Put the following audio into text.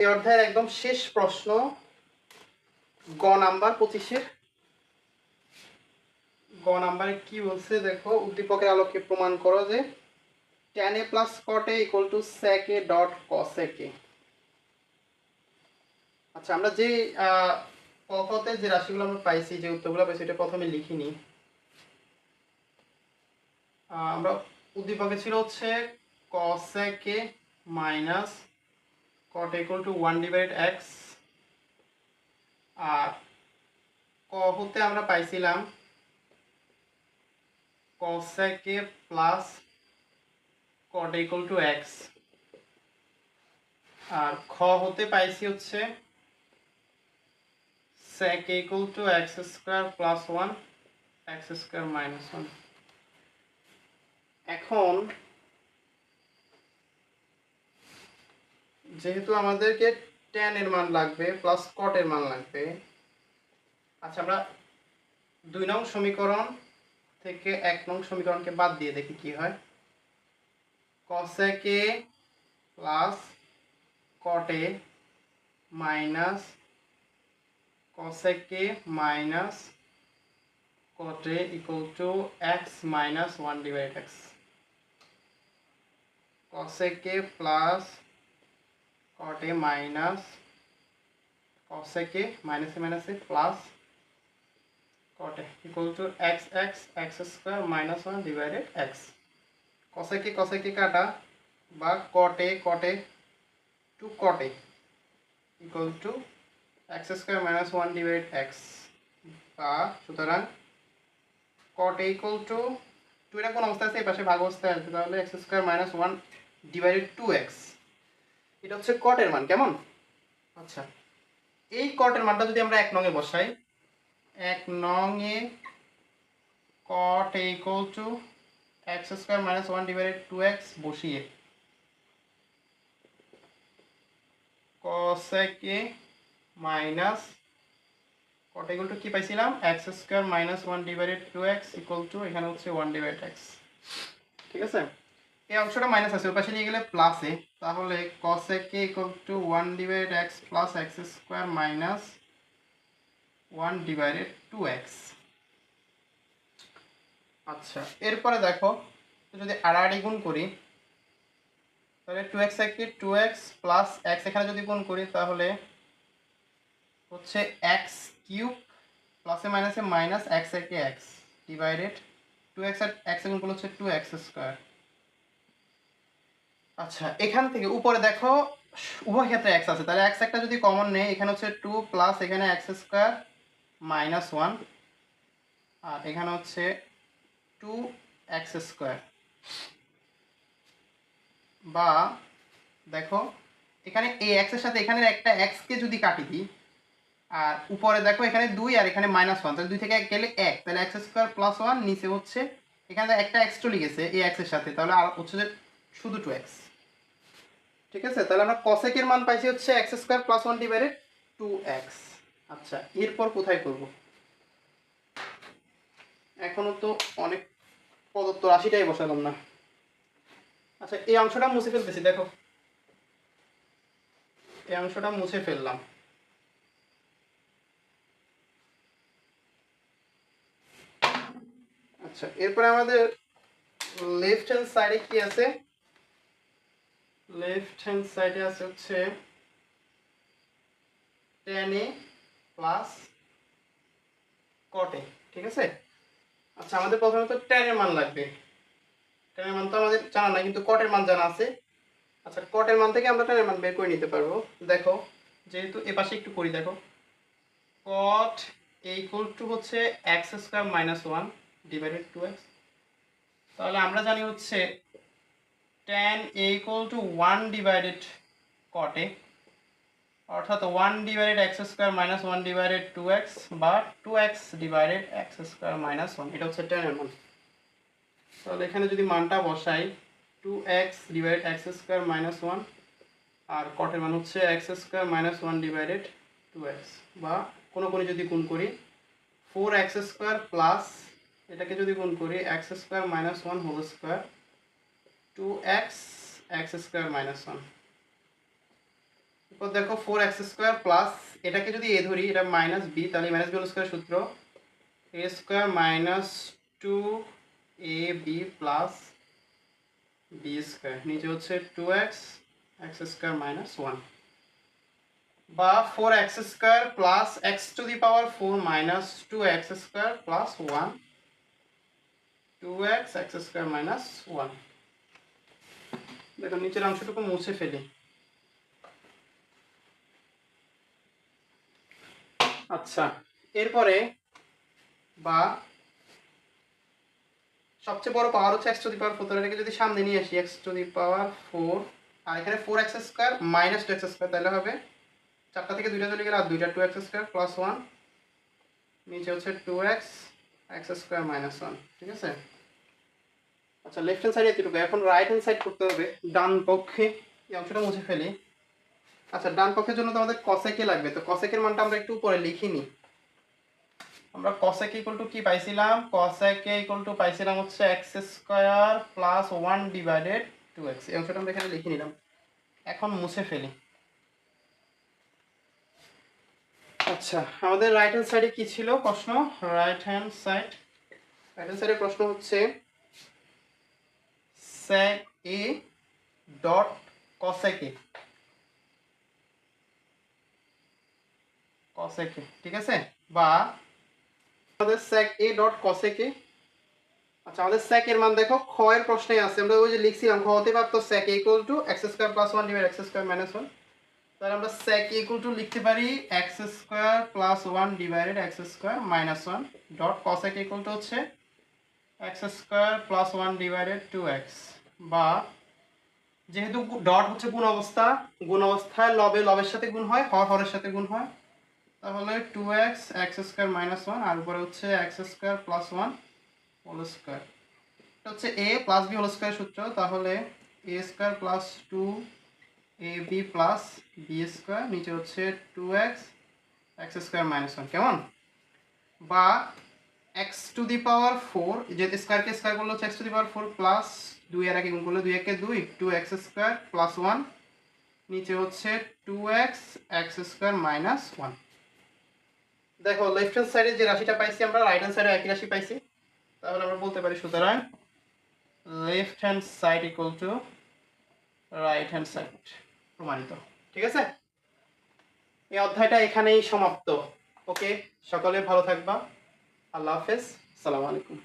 এই অধ্যায়ের একদম শেষ প্রশ্ন, গ নাম্বার পঁচিশের। গ নাম্বারে কি বলছে দেখো, উদ্দীপকের আলোকে প্রমাণ করো যে tan A plus A equal to sec A dot cos A কে আচ্ছা আমরা যে ক কতে যে রাশিগুলো আমরা পাইছি, যে উত্তরগুলো পাইছি এটা প্রথমে লিখিনি। আমরা উদ্দীপকে ছিল হচ্ছে cos a k minus cot equal to one divide x আর ক হতে আমরা পাইছিলাম cos a plus cot equal to x আর খ হতে পাইছি হচ্ছে sec equal to x square plus one x square minus one এখন যেহেতু আমাদেরকে ট্যান এর মান লাগবে প্লাস কট এর মান লাগবে আচ্ছা আমরা দুই নং সমীকরণ থেকে এক নং সমীকরণকে বাদ দিয়ে দেখি কি হয়। Cosec plus cot minus cosec minus cot a equal to x minus 1 divided x. cosec minus a plus cot a equal to x x x square minus 1 divided x cosec a cosec a কাটা বা a to cot a equal to x square minus 1 divided x বা সুতরাং a equal to two এটা কোন অবস্থায় আছে এই পাশে ভাগ অবস্থায় আছে তাহলে x square minus one divided two x এটা হচ্ছে কটের মান, কেমন? আচ্ছা এই কটের মানটা যদি আমরা এক নঙে বসাই, এক নঙে cot A equal to x square minus one divided two x বসিয়ে cosec a minus cot equal to কি পাইছিলাম? X square minus one divided two x equal to এখানে হচ্ছে ওয়ান ডিভাইড এক্স ঠিক আছে? এই অংশটা মাইনাস আছে ওর পাশে নিয়ে গেলে প্লাসে তাহলে cosec K equal to one divide x plus x square minus one divided two x আচ্ছা এরপরে দেখো, যদি আড়াআড়ি গুণ করি, তাহলে টু এক্স একে টু এক্স প্লাস এক্স এখানে যদি গুণ করি, তাহলে হচ্ছে এক্স কিউব প্লাসে মাইনাসে মাইনাস এক্স একে এক্স ডিভাইডেড টু এক্স আর এক্স গুণ করলে হচ্ছে টু এক্স স্কোয়ার আচ্ছা এখান থেকে উপরে দেখো, উভয় ক্ষেত্রে এক্স আছে। তাহলে এক্স একটা যদি কমন নেই, এখানে হচ্ছে টু প্লাস এখানে এক্স স্কোয়ার মাইনাস ওয়ান আর এখানে হচ্ছে টু এক্স স্কোয়ার বা দেখো, এখানে এই এক্সের সাথে এখানের একটা এক্সকে যদি কাটি দিই, আর উপরে দেখো এখানে দুই আর এখানে মাইনাস ওয়ান তাহলে দুই থেকে এক গেলে এক। তাহলে এক্স স্কোয়ার প্লাস ওয়ান নিচে হচ্ছে, এখানে একটা এক্স চলে গেছে এই এক্সের সাথে। তাহলে আর হচ্ছে শুধু টু এক্স ঠিক আছে? তাহলে আমরা কসেকের মান পাইছি হচ্ছে x square plus one divided two x আচ্ছা এরপর কোথায় করব? এখনও তো অনেক প্রদত্ত রাশিটাই বসালাম না। আচ্ছা এই অংশটা মুছে ফেলতেছি, দেখো। এই অংশটা মুছে ফেললাম। আচ্ছা এরপরে আমাদের লেফট হ্যান্ড সাইডে কি আছে? লেফট হ্যান্ড সাইডে আছে হচ্ছে টেন এ প্লাস কটে ঠিক আছে? আচ্ছা আমাদের প্রথমে তো টেনের মান লাগবে। টেনের মান তো আমাদের জানা নাই, কিন্তু কটের মান জানা আছে। আচ্ছা কটের মান থেকে আমরা টেনের মান বের করে নিতে পারব। দেখো, যেহেতু এ পাশে একটু করি, দেখো। কট ইকুয়াল টু হচ্ছে x square minus one divided two x তাহলে আমরা জানি হচ্ছে tan A equal to one divided কটে অর্থাৎ one divided x square minus one divided two x বা two x divided x square minus one এটা হচ্ছে টেনের মান। তাহলে এখানে যদি মানটা বসাই x divided x square minus one আর কটের মান হচ্ছে x square minus one divided two x বা কোনো কোনো যদি গুণ করি ফোর এক্স স্কোয়ার প্লাস এটাকে যদি গুণ করি x square minus one whole square two x x square minus one এরপর দেখো ফোর এক্স স্কোয়ার প্লাস এটাকে যদি এ ধরি, এটা মাইনাস বি তাহলে মাইনাস বি স্কোয়ার সূত্র। A square minus two A B plus B square নিচে হচ্ছে two x x square minus one বা four x square plus x to the power four minus two x square plus one two x x square minus one দেখো, নিচের অংশটুকু মুছে ফেলি। আচ্ছা এরপরে বা সবচেয়ে বড় পাওয়ার হচ্ছে x to the power four এটাকে যদি সামনে নিয়ে আসি x to the power four আর এখানে four x square minus two x square তাহলে হবে চারটা থেকে দুইটা চলে গেলে আর দুইটা two x square plus one নিচে হচ্ছে two x x square minus one ঠিক আছে? আচ্ছা লেফট হ্যান্ড সাইডে এতটুকু এখন রাইট হ্যান্ড সাইড করতে হবে, ডান পক্ষে। এই অংশটা মুছে ফেলি। আচ্ছা ডান পক্ষের জন্য তো আমাদের কসেকে লাগবে। তো কসেকের মানটা আমরা একটু উপরে লিখিনি। আমরা কসেক ইকুয়াল টু কি পাইছিলাম? কসেকে ইকুয়াল টু পাইছিলাম হচ্ছে x square plus one divided two x এই অংশটা আমরা এখানে লিখে নিলাম। এখন মুছে ফেলি। আচ্ছা আমাদের রাইট হ্যান্ড সাইডে কি ছিল প্রশ্ন? Right hand side right hand সাইডের প্রশ্ন হচ্ছে sec a dot cosec a ঠিক আছে? বা আমাদের sec a ডট a আচ্ছা আমাদের sec এর মান দেখো, খ এর প্রশ্নে আছে। আমরা ওই যে লিখছিলাম, খ হতে পারতো sec a equal to square plus 1 divide x square minus 1 তাহলে আমরা a ইকুয়াল টু লিখতে পারি x square plus 1 divided x square minus 1 dot a equal to হচ্ছে x square plus 1 divided 2x বা যেহেতু ডট হচ্ছে গুণ অবস্থা, গুণ অবস্থায় লবে লবের সাথে গুণ হয়, হর হরের সাথে গুণ হয়। তাহলে two x x square minus one আর উপরে হচ্ছে x square plus one whole square এটা হচ্ছে A plus B whole square সূত্র, তাহলে A square plus two A B plus B square নিচে হচ্ছে two x x square minus one কেমন? বা x to the power four যে স্কোয়ারকে স্কোয়ার করলে হচ্ছে x to the power four plus দুই আর একে গুণ করলে দুই একে দুই two x square plus one নিচে হচ্ছে two x x square minus one দেখো লেফট হ্যান্ড সাইডে যে রাশিটা পাইছি আমরা রাইট হ্যান্ড সাইডে একই রাশি পাইছি। তাহলে আমরা বলতে পারি সুতরাং left hand side equal to right hand side প্রমাণিত, ঠিক আছে? এই অধ্যায়টা এখানেই সমাপ্ত। ওকে সকলে ভালো থাকবা। আল্লাহ হাফেজ। আসসালামু আলাইকুম।